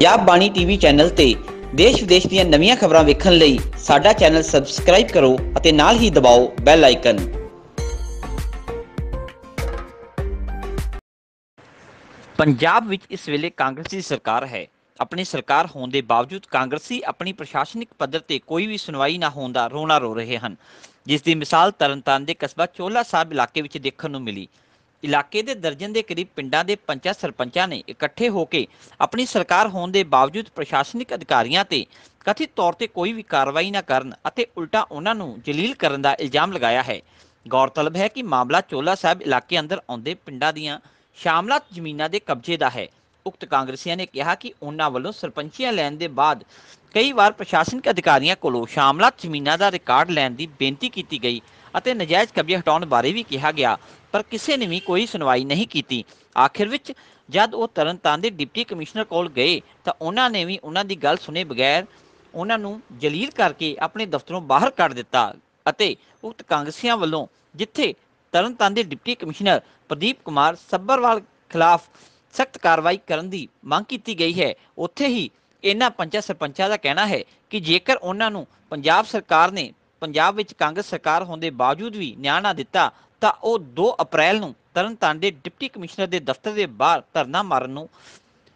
ਪੰਜਾਬ ਬਾਣੀ TV channel ਤੇ ਦੇਸ਼ ਵਿਦੇਸ਼ ਦੀਆਂ ਨਵੀਆਂ ਖਬਰਾਂ ਵੇਖਣ ਲਈ ਸਾਡਾ ਚੈਨਲ ਸਬਸਕ੍ਰਾਈਬ ਕਰੋ ਅਤੇ ਨਾਲ ਹੀ ਦਬਾਓ ਬੈਲ ਆਈਕਨ। ਪੰਜਾਬ ਵਿੱਚ ਇਸ ਵੇਲੇ ਕਾਂਗਰਸੀ ਦੀ ਸਰਕਾਰ ਹੈ। ਆਪਣੀ ਸਰਕਾਰ ਹੋਣ ਦੇ ਬਾਵਜੂਦ ਕਾਂਗਰਸੀ ਆਪਣੀ ਪ੍ਰਸ਼ਾਸਨਿਕ ਪੱਧਰ ਤੇ ਕੋਈ ਵੀ ਸੁਣਵਾਈ ਨਾ ਹੋਣ ਦਾ ਰੋਣਾ ਰੋ ਰਹੇ ਹਨ, ਜਿਸ ਦੀ ਮਿਸਾਲ ਤਰਨਤਾਰਨ ਦੇ ਕਸਬਾ ਚੋਲਾ ਸਾਹਿਬ ਇਲਾਕੇ ਵਿੱਚ ਦੇਖਣ ਨੂੰ ਮਿਲੀ। ਇਲਾਕੇ ਦੇ ਦਰਜਨ ਦੇ ਕਰੀਬ ਪਿੰਡਾਂ ਦੇ ਪੰਚਾਂ ਸਰਪੰਚਾਂ ਨੇ ਇਕੱਠੇ ਹੋ ਕੇ ਆਪਣੀ ਸਰਕਾਰ ਹੋਣ ਦੇ ਬਾਵਜੂਦ ਪ੍ਰਸ਼ਾਸਨਿਕ ਅਧਿਕਾਰੀਆਂ ਤੇ ਕਥਿਤ ਤੌਰ ਤੇ ਕੋਈ ਵੀ ਕਾਰਵਾਈ ਨਾ ਕਰਨ ਅਤੇ ਉਲਟਾ ਉਹਨਾਂ ਨੂੰ ਜਲੀਲ ਕਰਨ ਦਾ ਇਲਜ਼ਾਮ ਲਗਾਇਆ ਹੈ। ਗੌਰਤਲਬ ਹੈ ਕਿ ਮਾਮਲਾ ਚੋਲਾ ਸਾਹਿਬ ਇਲਾਕੇ ਅੰਦਰ ਆਉਂਦੇ ਪਿੰਡਾਂ ਦੀਆਂ ਸ਼ਾਮਲਾਤ ਜ਼ਮੀਨਾਂ ਦੇ ਕਬਜ਼ੇ ਦਾ ਹੈ। ਉਕਤ ਕਾਂਗਰਸੀਆਂ ਨੇ ਕਿਹਾ ਕਿ ਉਹਨਾਂ ਵੱਲੋਂ ਸਰਪੰਚੀਆਂ ਲੈਣ ਦੇ ਬਾਅਦ ਕਈ ਵਾਰ ਪ੍ਰਸ਼ਾਸਨਿਕ ਅਧਿਕਾਰੀਆਂ ਕੋਲੋਂ ਸ਼ਾਮਲਾਤ ਜ਼ਮੀਨਾਂ ਦਾ ਰਿਕਾਰਡ ਲੈਣ ਦੀ ਬੇਨਤੀ ਕੀਤੀ ਗਈ ਅਤੇ ਨਜਾਇਜ਼ ਕਬਜ਼ੇ ਹਟਾਉਣ ਬਾਰੇ ਵੀ ਕਿਹਾ ਗਿਆ। ਪਰ ਕਿਸੇ ਨੇ ਵੀ ਕੋਈ ਸੁਣਵਾਈ ਨਹੀਂ ਕੀਤੀ। ਆਖਿਰ ਵਿੱਚ ਜਦ ਉਹ ਤਰਨਤਾਰਨ ਦੇ ਡਿਪਟੀ ਕਮਿਸ਼ਨਰ ਕੋਲ ਗਏ ਤਾਂ ਉਹਨਾਂ ਨੇ ਵੀ ਉਹਨਾਂ ਦੀ ਗੱਲ ਸੁਨੇ ਬਗੈਰ ਉਹਨਾਂ ਨੂੰ ਜਲੀਲ ਕਰਕੇ ਆਪਣੇ ਦਫ਼ਤਰੋਂ ਬਾਹਰ ਕੱਢ ਦਿੱਤਾ ਅਤੇ ਉਕਤ ਕਾਂਗਰਸੀਆਂ ਵੱਲੋਂ ਜਿੱਥੇ ਤਰਨਤਾਰਨ ਦੇ ਡਿਪਟੀ ਕਮਿਸ਼ਨਰ ਪ੍ਰਦੀਪ ਕੁਮਾਰ ਸੱਬਰਵਾਲ ਖਿਲਾਫ ਸਖਤ ਕਾਰਵਾਈ ਕਰਨ ਦੀ ਮੰਗ ਕੀਤੀ ਗਈ ਹੈ, ਉੱਥੇ ਹੀ ਇਹਨਾਂ ਪੰਚਾਇਤ ਸਰਪੰਚਾਂ ਦਾ ਕਹਿਣਾ ਹੈ ਕਿ ਜੇਕਰ ਉਹਨਾਂ ਨੂੰ ਪੰਜਾਬ ਸਰਕਾਰ ਨੇ ਪੰਜਾਬ ਵਿੱਚ ਕਾਂਗਰਸ ਸਰਕਾਰ ਹੋਣ ਦੇ ਬਾਵਜੂਦ ਵੀ ਨਿਆਂ ਨਾ ਦਿੱਤਾ ਤਾਂ ਉਹ 2 ਅਪ੍ਰੈਲ ਨੂੰ ਤਰਨਤਾਰਨ ਦੇ ਡਿਪਟੀ ਕਮਿਸ਼ਨਰ ਦੇ ਦਫ਼ਤਰ ਦੇ ਬਾਹਰ ਧਰਨਾ ਮਾਰਨ ਨੂੰ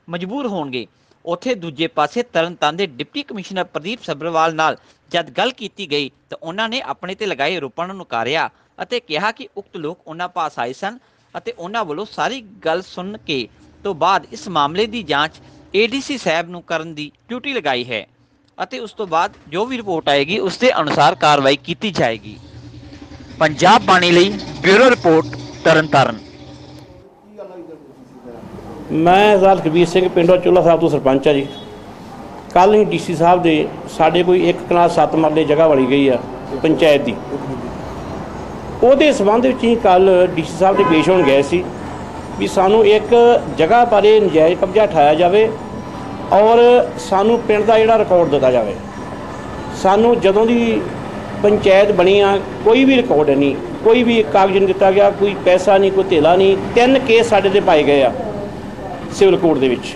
ਮਜਬੂਰ ਹੋਣਗੇ। ਉੱਥੇ ਦੂਜੇ ਪਾਸੇ ਤਰਨਤਾਰਨ ਦੇ ਡਿਪਟੀ ਕਮਿਸ਼ਨਰ ਪ੍ਰਦੀਪ ਸੱਬਰਵਾਲ ਨਾਲ ਜਦ ਗੱਲ ਕੀਤੀ ਗਈ ਤਾਂ ਉਹਨਾਂ ਨੇ ਆਪਣੇ ਤੇ ਲਗਾਏ ਆਰੋਪਾਂ ਨੂੰ ਨਕਾਰਿਆ ਅਤੇ ਕਿਹਾ ਕਿ ਉਕਤ ਲੋਕ ਉਹਨਾਂ ਪਾਸ ਆਏ ਸਨ ਅਤੇ ਉਹਨਾਂ ਵੱਲੋਂ ਸਾਰੀ ਗੱਲ ਸੁਣ ਕੇ ਤੋਂ ਬਾਅਦ ਇਸ ਮਾਮਲੇ ਦੀ ਜਾਂਚ ਏਡੀਸੀ ਸਾਹਿਬ ਨੂੰ ਕਰਨ ਦੀ ਡਿਊਟੀ ਲਗਾਈ ਹੈ ਅਤੇ ਉਸ ਤੋਂ ਬਾਅਦ ਜੋ ਵੀ ਰਿਪੋਰਟ ਆਏਗੀ ਉਸ ਦੇ ਅਨੁਸਾਰ ਕਾਰਵਾਈ ਕੀਤੀ ਜਾਏਗੀ। ਪੰਜਾਬ ਬਾਣੀ ਲਈ ਬਿਊਰੋ ਰਿਪੋਰਟ ਤਰਨਤਾਰਨ। ਮੈਂ ਸਰਦਾਰ ਕਬੀਰ ਸਿੰਘ, ਪਿੰਡੋਂ ਚੋਲਾ ਸਾਹਿਬ ਤੋਂ ਸਰਪੰਚ ਆ ਜੀ। ਕੱਲ ਹੀ ਡੀਸੀ ਸਾਹਿਬ ਦੇ ਸਾਡੇ ਕੋਈ ਇੱਕ ਕਨਾਲ ਸੱਤ ਮਰਲੇ ਜਗ੍ਹਾ ਵੜੀ ਗਈ ਆ, ਪੰਚਾਇਤ ਦੀ। ਉਹਦੇ ਸਬੰਧ ਵਿੱਚ ਹੀ ਕੱਲ ਡੀਸੀ ਸਾਹਿਬ ਦੇ ਪੇਸ਼ ਹੋਣ ਗਏ ਸੀ ਵੀ ਸਾਨੂੰ ਇੱਕ ਜਗ੍ਹਾ ਬਾਰੇ ਨਜਾਇਜ਼ ਕਬਜ਼ਾ ਠਾਇਆ ਜਾਵੇ ਔਰ ਸਾਨੂੰ ਪਿੰਡ ਦਾ ਜਿਹੜਾ ਰਿਕਾਰਡ ਦਿੱਤਾ ਜਾਵੇ। ਸਾਨੂੰ ਜਦੋਂ ਦੀ ਪੰਚਾਇਤ ਬਣੀ ਆ, ਕੋਈ ਵੀ ਰਿਕਾਰਡ ਨਹੀਂ, ਕੋਈ ਵੀ ਕਾਗਜ਼ ਨਹੀਂ ਦਿੱਤਾ ਗਿਆ, ਕੋਈ ਪੈਸਾ ਨਹੀਂ, ਕੋਈ ਧੇਲਾ ਨਹੀਂ, ਤਿੰਨ ਕੇਸ ਸਾਡੇ ਤੇ ਪਾਏ ਗਏ ਆ ਸਿਵਲ ਕੋਰਟ ਦੇ ਵਿੱਚ,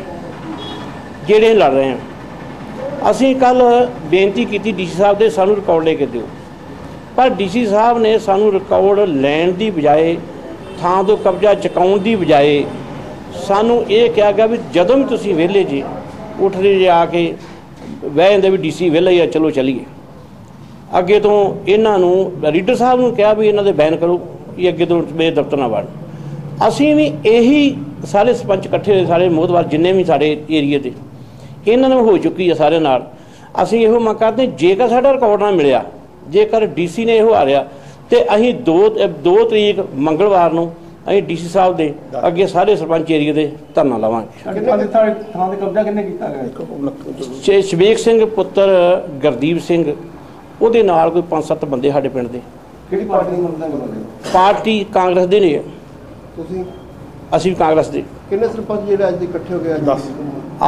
ਜਿਹੜੇ ਲੜ ਰਹੇ ਆ। ਅਸੀਂ ਕੱਲ ਬੇਨਤੀ ਕੀਤੀ ਡੀਸੀ ਸਾਹਿਬ ਦੇ, ਸਾਨੂੰ ਰਿਕਾਰਡ ਲੈ ਕੇ ਦਿਓ। ਪਰ ਡੀਸੀ ਸਾਹਿਬ ਨੇ ਸਾਨੂੰ ਰਿਕਾਰਡ ਲੈਣ ਦੀ ਬਜਾਏ, ਥਾਂ ਤੋਂ ਕਬਜ਼ਾ ਚੁਕਾਉਣ ਦੀ ਬਜਾਏ, ਸਾਨੂੰ ਇਹ ਕਿਹਾ ਗਿਆ ਵੀ ਜਦੋਂ ਵੀ ਤੁਸੀਂ ਵਿਹਲੇ ਜੀ, ਉੱਠਦੇ ਜੇ ਆ ਕੇ, ਬਹਿ ਜਾਂਦੇ ਵੀ ਡੀਸੀ ਵਿਹਲਾ ਹੀ ਆ, ਚਲੋ ਚਲੀਏ। ਅੱਗੇ ਤੋਂ ਇਹਨਾਂ ਨੂੰ ਰੀਡਰ ਸਾਹਿਬ ਨੂੰ ਕਿਹਾ ਵੀ ਇਹਨਾਂ ਦੇ ਬੈਨ ਕਰੋ ਇਹ ਅੱਗੇ ਤੋਂ ਮੇਰੇ ਦਫ਼ਤਰ ਨਾ ਵੜਨ ਅਸੀਂ ਵੀ ਇਹੀ ਸਾਰੇ ਸਰਪੰਚ ਇਕੱਠੇ ਹੋਏ ਸਾਰੇ ਮੋਹਦਵਾਰ ਜਿੰਨੇ ਵੀ ਸਾਡੇ ਏਰੀਏ ਦੇ ਇਹਨਾਂ ਨੂੰ ਹੋ ਚੁੱਕੀ ਹੈ ਸਾਰੇ ਨਾਲ। ਅਸੀਂ ਇਹੋ ਮੰਗ ਕਰਦੇ ਜੇਕਰ ਸਾਡਾ ਰਿਕਾਰਡ ਨਾ ਮਿਲਿਆ ਜੇਕਰ ਡੀਸੀ ਨੇ ਇਹੋ ਹਾਰਿਆ ਤੇ ਅਸੀਂ 2 2 ਤਰੀਕ ਮੰਗਲਵਾਰ ਨੂੰ ਅਸੀਂ ਡੀਸੀ ਸਾਹਿਬ ਦੇ ਅੱਗੇ ਸਾਰੇ ਸਰਪੰਚ ਏਰੀਏ ਦੇ ਧਰਨਾ ਲਾਵਾਂਗੇ। ਕਿੰਨੇ ਥਾਂ ਥਾਂ ਥਾਂ ਦੇ ਕਬਜ਼ਾ ਕਿੰਨੇ ਕੀਤਾ ਗਿਆ? ਸ਼ੇ- ਸ਼ਵੇਕ ਸਿੰਘ ਪੁੱਤਰ ਗੁਰਦੀਪ ਸਿੰਘ ਉਹਦੇ ਨਾਲ ਕੋਈ 5-7 ਬੰਦੇ ਸਾਡੇ ਪਿੰਡ ਦੇ। ਕਿਹੜੀ ਪਾਰਟੀ ਨੂੰ ਮੰਨਦਾ ਕਰਦੇ ਪਾਰਟੀ ਕਾਂਗਰਸ ਦੇ ਨੇ ਤੁਸੀਂ? ਅਸੀਂ ਵੀ ਕਾਂਗਰਸ ਦੇ। ਕਿੰਨੇ ਸਰਪੰਚ ਜਿਹੜੇ ਅੱਜ ਦੇ ਇਕੱਠੇ ਹੋ ਗਏ? ਅੱਜ 10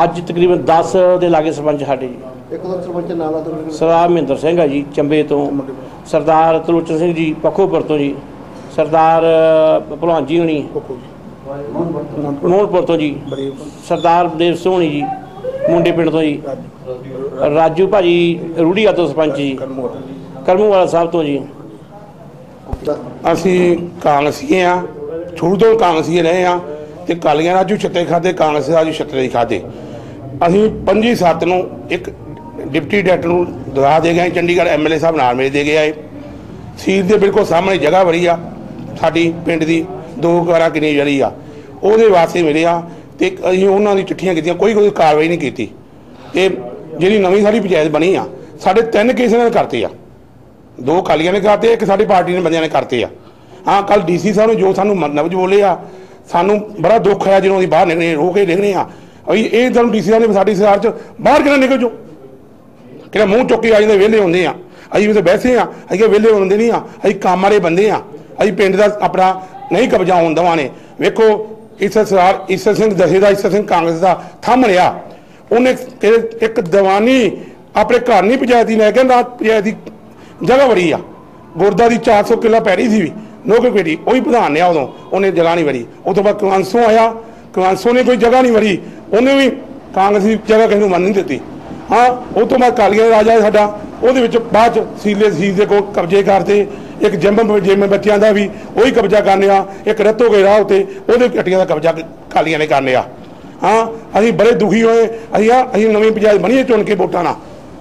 ਅੱਜ ਤਕਰੀਬਨ 10 ਦੇ ਲਾਗੇ ਸਰਪੰਚ ਸਾਡੇ ਜੀ। ਇੱਕ ਦੋ ਸਰਪੰਚ ਨਾਲ ਆ ਤੁਹਾਨੂੰ ਸਰਦਾਰ ਮਹਿੰਦਰ ਸਿੰਘ ਆ ਜੀ ਚੰਬੇ ਤੋਂ। ਸਰਦਾਰ ਤਲੋਚਨ ਸਿੰਘ ਜੀ ਪੱਖੋਪੁਰ ਤੋਂ ਜੀ। ਸਰਦਾਰ ਭਲਵਾਨ ਜੀ ਹੁਣੀ। ਮੋਹਨਪੁਰ ਤੋਂ ਜੀ। ਸਰਦਾਰ ਬਲਦੇਵ ਸੋਹਣੀ ਜੀ। ਮੁੰਡੇ ਪਿੰਡ ਤੋਂ ਜੀ। ਰਾਜੂ ਭਾਜੀ ਰੂੜੀਆ ਤੋਂ ਸਰਪੰਚ ਜੀ। ਕਰਮੂ ਵਾਲਾ ਸਾਹਿਬ ਤੋਂ ਜੀ। ਅਸੀਂ ਕਾਂਗਰਸੀਏ ਆ ਸ਼ੁਰੂ ਤੋਂ ਕਾਂਗਰਸੀ ਰਹੇ ਆ ਤੇ ਕਾਲੀਆਂ ਰਾਜੂ ਛੱਤੇ ਖਾਦੇ ਕਾਂਗਰਸ ਰਾਜੂ ਛੱਤਰੇ ਹੀ ਖਾਦੇ ਅਸੀਂ 25 ਸੱਤ ਨੂੰ ਇੱਕ ਡਿਪਟੀ ਡਾਇਰੈਕਟਰ ਨੂੰ ਦਰਾ ਦੇ ਗਏ, ਚੰਡੀਗੜ੍ਹ ਐਮਐਲਏ ਸਾਹਿਬ ਨਾਲ ਮੇਰੇ ਦੇ ਗਏ ਆਏ। ਸੀਟ ਦੇ ਬਿਲਕੁਲ ਸਾਹਮਣੇ ਜਗ੍ਹਾ ਬੜੀ ਆ, ਸਾਡੀ ਪਿੰਡ ਦੀ ਦੋ ਘਰਾਂ ਕਿੰਨੀ ਜਰੀ ਆ ਉਹਦੇ ਵਾਸਤੇ ਮਿਲਿਆ ਤੇ ਅਸੀਂ ਉਹਨਾਂ ਦੀ ਚਿੱਠੀਆਂ ਕੀਤੀਆਂ, ਕੋਈ ਕੋਈ ਕਾਰਵਾਈ ਨਹੀਂ ਕੀਤੀ। ਤੇ ਜਿਹੜੀ ਨਵੀਂ ਸਾਡੀ ਪੰਚਾਇਤ ਬਣੀ ਆ, ਸਾਡੇ ਤਿੰਨ ਕੇਸ ਇਹਨਾਂ ਨੇ ਕਰਤੇ ਆ। ਦੋ ਕਾਲੀਆਂ ਨੇ ਕਰਤੇ, ਇੱਕ ਸਾਡੀ ਪਾਰਟੀ ਨੇ ਬੰਦਿਆਂ ਨੇ ਕਰਤੇ ਆ। ਹਾਂ ਕੱਲ ਡੀਸੀ ਸਾਹਿਬ ਨੂੰ ਜੋ ਸਾਨੂੰ ਨਵਜ ਬੋਲੇ ਆ, ਸਾਨੂੰ ਬੜਾ ਦੁੱਖ ਹੋਇਆ ਜਦੋਂ ਅਸੀਂ ਬਾਹਰ ਨਿਕਲੇ, ਰੋ ਕੇ ਨਿਕਲੇ ਆ। ਅਸੀਂ ਇਹ ਤੁਹਾਨੂੰ ਡੀਸੀ ਸਾਹਿਬ ਨੇ ਸਾਡੀ ਸਰਕਾਰ ਚ ਬਾਹਰ ਕਿਹਨਾਂ ਨਿਕਲ ਜੋ ਕਿਹੜਾ ਮੂੰਹ ਚੁੱਕ ਕੇ ਆ ਜਾਂਦੇ ਵਿਹਲੇ ਹੁੰਦੇ ਆ। ਅਸੀਂ ਵੀ ਤਾਂ ਬੈਠੇ ਆ, ਅਸੀਂ ਵਿਹਲੇ ਹੁੰਦੇ ਨਹੀਂ ਆ, ਅਸੀਂ ਕੰਮ ਵਾਲੇ ਬੰਦੇ ਆ। ਅਸੀਂ ਪਿੰਡ ਦਾ ਆਪਣਾ ਨਹੀਂ ਕਬਜ਼ਾ ਹੋਣ ਦਵਾਂਗੇ। ਵੇਖੋ ਇਸ ਸਰਦਾਰ ਈਸਰ ਸਿੰਘ ਦਸੇ ਦਾ ਈਸਰ ਸਿੰਘ ਕਾਂਗਰਸ ਦਾ ਥੰਮ ਲਿਆ ਉਹਨੇ ਇੱਕ ਦੀਵਾਨੀ ਆਪਣੇ ਘਰ ਨਹੀਂ ਪੰਚਾਇਤ ਦੀ ਲੈ ਕੇ ਨਾ ਪੰਚਾਇਤ ਦੀ ਜਗ੍ਹਾ ਬੜੀ ਆ। ਗੁਰਦਾ ਦੀ 400 ਕਿੱਲਾ ਪੈਰੀ ਸੀ ਵੀ ਨੋਕੇ ਪੇੜੀ ਉਹੀ ਪ੍ਰਧਾਨ ਨੇ ਉਦੋਂ, ਉਹਨੇ ਜਗ੍ਹਾ ਨਹੀਂ ਵਰੀ ਉਹ ਤੋਂ ਬਾਅਦ ਕਵਾਂਸੋ ਆਇਆ, ਕਵਾਂਸੋ ਨੇ ਕੋਈ ਜਗ੍ਹਾ ਨਹੀਂ ਵਰੀ ਉਹਨੇ ਵੀ ਕਾਂਗਰਸੀ ਜਗ੍ਹਾ ਕਿਸੇ ਨੂੰ ਮੰਨ ਨਹੀਂ ਦਿੱਤੀ। ਹਾਂ, ਉਹ ਤੋਂ ਬਾਅਦ ਕਾਲੀਆਂ ਦਾ ਰਾਜਾ ਹੈ ਸਾਡਾ ਉਹਦੇ ਵਿੱਚ ਬਾਅਦ ਚ ਸੀਲੇ ਸੀਲ ਦੇ ਕੋਲ ਕਬਜ਼ੇ ਕਰਤੇ ਇੱਕ ਜਿੰਮ ਜਿੰਮ ਬੱਚਿਆਂ ਦਾ ਵੀ ਉਹੀ ਕਬਜ਼ਾ ਕਰਨੇ ਆ, ਇੱਕ ਰੱਤੋ ਕੇ ਰਾਹ ਉਤੇ ਉਹਦੇ ਘਟੀਆਂ ਦਾ ਕਬਜ਼ਾ ਕਾਲੀਆਂ ਨੇ ਕਰਨੇ ਆ। ਹਾਂ, ਅਸੀਂ ਬੜੇ ਦੁਖੀ ਹੋਏ, ਅਸੀਂ ਆ, ਅਸੀਂ ਨਵੀਂ ਪੰਚਾਇਤ ਬਣੀਏ ਚੁਣ ਕੇ ਵੋਟਾਂ ਨਾਲ।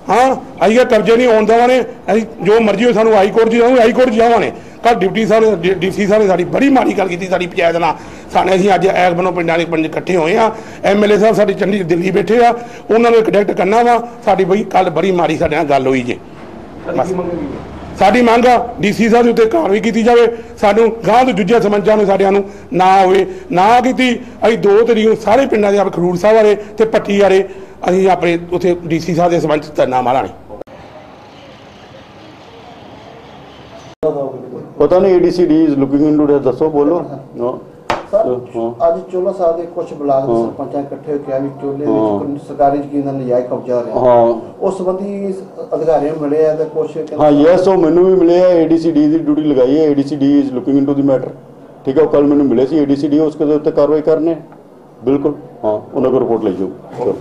ਹਾਂ, ਅਸੀਂ ਇਹ ਕਬਜ਼ੇ ਨਹੀਂ ਆਉਣ ਦੇਵਾਂਗੇ, ਅਸੀਂ ਜੋ ਮਰਜ਼ੀ ਹੋ ਸਾਨੂੰ ਹਾਈ ਕੋਰਟ 'ਚ ਜਾਵਾਂਗੇ ਹਾਈ ਕੋਰਟ 'ਚ ਜਾਵਾਂਗੇ। ਕੱਲ ਡਿਪਟੀ ਸਾਹਿਬ ਡੀਸੀ ਸਾਹਿਬ ਨੇ ਸਾਡੀ ਬੜੀ ਮਾੜੀ ਗੱਲ ਕੀਤੀ ਸਾਡੀ ਪੰਚਾਇਤ ਨਾਲ। ਸਾਨੇ ਅਸੀਂ ਅੱਜ ਐਗ ਬਨੋ ਪਿੰਡਾਂ ਦੇ ਪਿੰਡ ਇਕੱਠੇ ਹੋਏ ਆ। ਐਮਐਲਏ ਸਾਹਿਬ ਸਾਡੀ ਚੰਡੀ ਦਿੱਲੀ ਬੈਠੇ ਆ। ਉਹਨਾਂ ਨੂੰ ਕੰਟੈਕਟ ਕਰਨਾ ਵਾ। ਸਾਡੀ ਬਈ ਕੱਲ ਬੜੀ ਮਾੜੀ ਸਾਡੇ ਨਾਲ ਗੱਲ ਹੋਈ ਜੇ। ਸਾਡੀ ਮੰਗ ਆ ਡੀਸੀ ਸਾਹਿਬ ਦੇ ਉੱਤੇ ਕਾਰਵਾਈ ਕੀਤੀ ਜਾਵੇ। ਸਾਨੂੰ ਗਾਂਹ ਦੇ ਦੂਜੇ ਸਮੰਜਾਂ ਨੂੰ ਸਾਡਿਆਂ ਨੂੰ ਨਾ ਹੋਵੇ ਨਾ ਕੀਤੀ। ਅਸੀਂ ਦੋ ਤਰੀਕ ਨੂੰ ਸਾਰੇ ਪਿੰਡਾਂ ਦੇ ਆਪ ਖਰੂਰ ਸਾਹਿਬ ਵਾਲੇ ਤੇ ਪੱਟੀ ਵਾਲੇ ਅਸੀਂ ਆਪਣੇ ਉੱਥੇ ਡੀਸੀ ਸਾਹਿਬ ਦੇ ਸੰਬੰਧ ਧਰਨਾ ਮਾਰਾਂਗੇ। ਪਤਾ ਨਹੀਂ ADC DC is looking into this ਦੱਸੋ ਬੋਲੋ। ਸਰ। ਅੱਜ ਚੋਲਾ ਸਾਹਿਬ ਦੇ ਕੁਝ ਬਲਾਕ ਦੇ। ਸਰਪੰਚਾਂ ਇਕੱਠੇ ਹੋ ਕੇ ਆ ਵੀ ਚੋਲੇ। ਵਿੱਚ ਸਰਕਾਰੀ ਜ਼ਮੀਨ ਦਾ ਨਜਾਇਜ਼ ਕਬਜ਼ਾ ਹੋ ਰਿਹਾ। ਹਾਂ। ਉਸ ਸੰਬੰਧੀ ਅਧਿਕਾਰੀਆਂ ਨੂੰ ਮਿਲੇ ਆ ਤੇ ਕੁਝ ਹਾਂ ਯੈਸ ਉਹ ਮੈਨੂੰ ਵੀ ਮਿਲੇ ਆ ਏਡੀਸੀਡੀ ਦੀ ਡਿਊਟੀ ਲਗਾਈ ਹੈ। ADC is looking into the matter ਠੀਕ ਹੈ ਉਹ ਕੱਲ ਮੈਨੂੰ ਮਿਲੇ ਸੀ ਏਡੀਸੀਡੀ ਉਸਕੇ ਦੇ ਉੱਤੇ ਕਾਰਵਾਈ ਕਰਨੇ। ਬਿਲਕੁਲ। ਹਾਂ ਉਹਨਾਂ ਕੋਲ ਰਿਪੋਰਟ ਲਈ ਜਾਓ